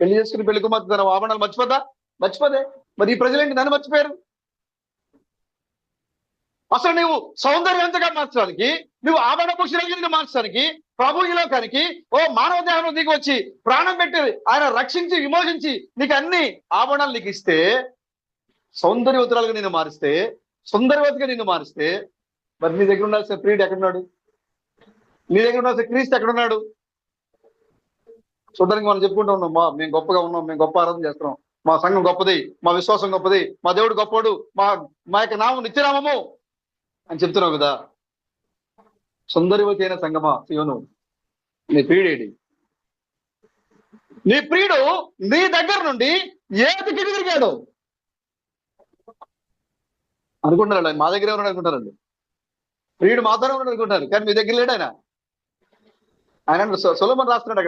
పెళ్ళి చేసుకుని పెళ్ళి కుమార్తె తన ఆభరణాలు మర్చిపోదా మర్చిపోదే మరి ఈ ప్రజలేంటి నన్ను మర్చిపోయారు? అసలు నువ్వు సౌందర్యవంతంగా మార్చడానికి నువ్వు ఆభరణ పురుషులకి మార్చడానికి ప్రభు ఈ లోకానికి ఓ మానవ దేహంలో దిగి వచ్చి ప్రాణం పెట్టి ఆయన రక్షించి విమోచించి నీకు అన్ని ఆభరణాలు నీకు ఇస్తే సౌందర్యవతురాలుగా నిన్ను మారిస్తే సుందరవతిగా నిన్ను మారిస్తే మరి నీ దగ్గర ఉండాల్సిన ప్రియుడు ఎక్కడున్నాడు? నీ దగ్గర ఉండాల్సిన క్రీస్తు ఎక్కడున్నాడు? చూడడానికి మనం చెప్పుకుంటూ ఉన్నాం. మా మేము గొప్పగా ఉన్నాం. మేము గొప్ప ఆరాధన చేస్తున్నాం. మా సంఘం గొప్పది. మా విశ్వాసం గొప్పది. మా దేవుడు గొప్పడు మా మా యొక్క నామం నిత్యనామము అని చెప్తున్నావు కదా. సుందరివతి అయిన సంగమా శివను నీ ప్రియుడేడి నీ ప్రియుడు నీ దగ్గర నుండి ఏది దిక్కు తిరిగాడు మా దగ్గర ఉన్నాడు అనుకుంటారండి ప్రియుడు మాతోనే ఉన్నాడు అనుకుంటారు కానీ మీ దగ్గర లేడు ఆయన. ఆయన సులభం రాస్తున్నాడు అక్కడ.